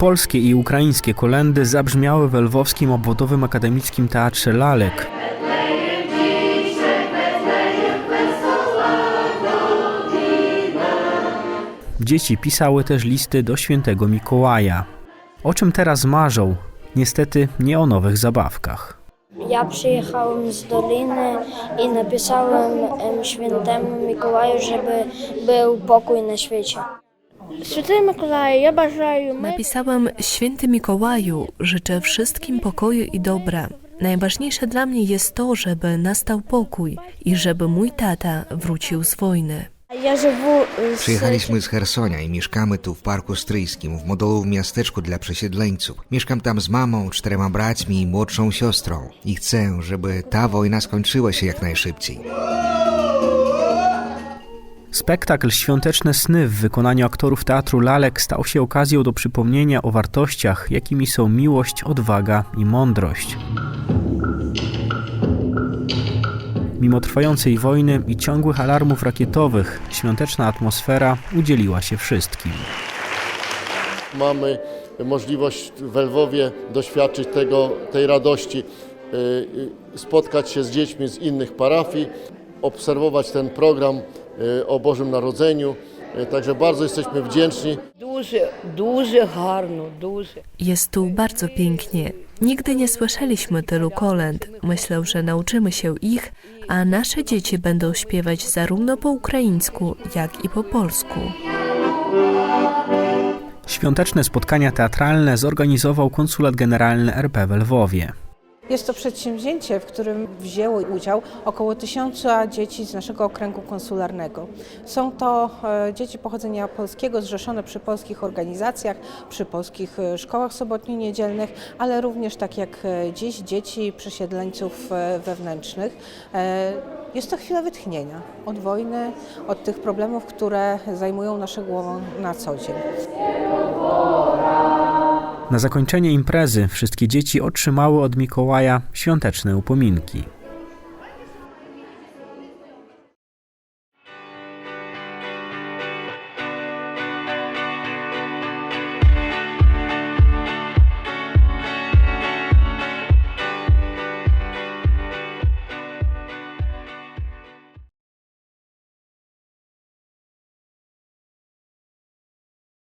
Polskie i ukraińskie kolendy zabrzmiały w Lwowskim Obwodowym Akademickim Teatrze Lalek. Dzieci pisały też listy do świętego Mikołaja. O czym teraz marzą? Niestety nie o nowych zabawkach. Ja przyjechałem z Doliny i napisałem em, świętemu Mikołaju, żeby był pokój na świecie. Święty Mikołaj. Napisałam Święty Mikołaju, życzę wszystkim pokoju i dobra. Najważniejsze dla mnie jest to, żeby nastał pokój i żeby mój tata wrócił z wojny. Ja. Y, Przyjechaliśmy z Hersonia i mieszkamy tu w Parku Stryjskim, w modelowym miasteczku dla przesiedleńców. Mieszkam tam z mamą, czterema braćmi i młodszą siostrą i chcę, żeby ta wojna skończyła się jak najszybciej. Spektakl Świąteczne Sny w wykonaniu aktorów Teatru Lalek stał się okazją do przypomnienia o wartościach, jakimi są miłość, odwaga i mądrość. Mimo trwającej wojny i ciągłych alarmów rakietowych, świąteczna atmosfera udzieliła się wszystkim. mamy możliwość w Lwowie doświadczyć tego, tej radości, y, y, spotkać się z dziećmi z innych parafii, obserwować ten program E, o Bożym Narodzeniu. E, także bardzo jesteśmy wdzięczni. Duże, duże, harno, duże. Jest tu bardzo pięknie. Nigdy nie słyszeliśmy tylu kolęd. Myślę, że nauczymy się ich, a nasze dzieci będą śpiewać zarówno po ukraińsku, jak i po polsku. Świąteczne spotkania teatralne zorganizował konsulat generalny RP we Lwowie. Jest to przedsięwzięcie, w którym wzięło udział około tysiąca dzieci z naszego okręgu konsularnego. Są to e, dzieci pochodzenia polskiego, zrzeszone przy polskich organizacjach, przy polskich e, szkołach sobotnio-niedzielnych, ale również tak jak e, dziś dzieci przesiedleńców wewnętrznych. Jest to chwila wytchnienia od wojny, od tych problemów, które zajmują nasze głową na co dzień. Na zakończenie imprezy wszystkie dzieci otrzymały od Mikołaja świąteczne upominki.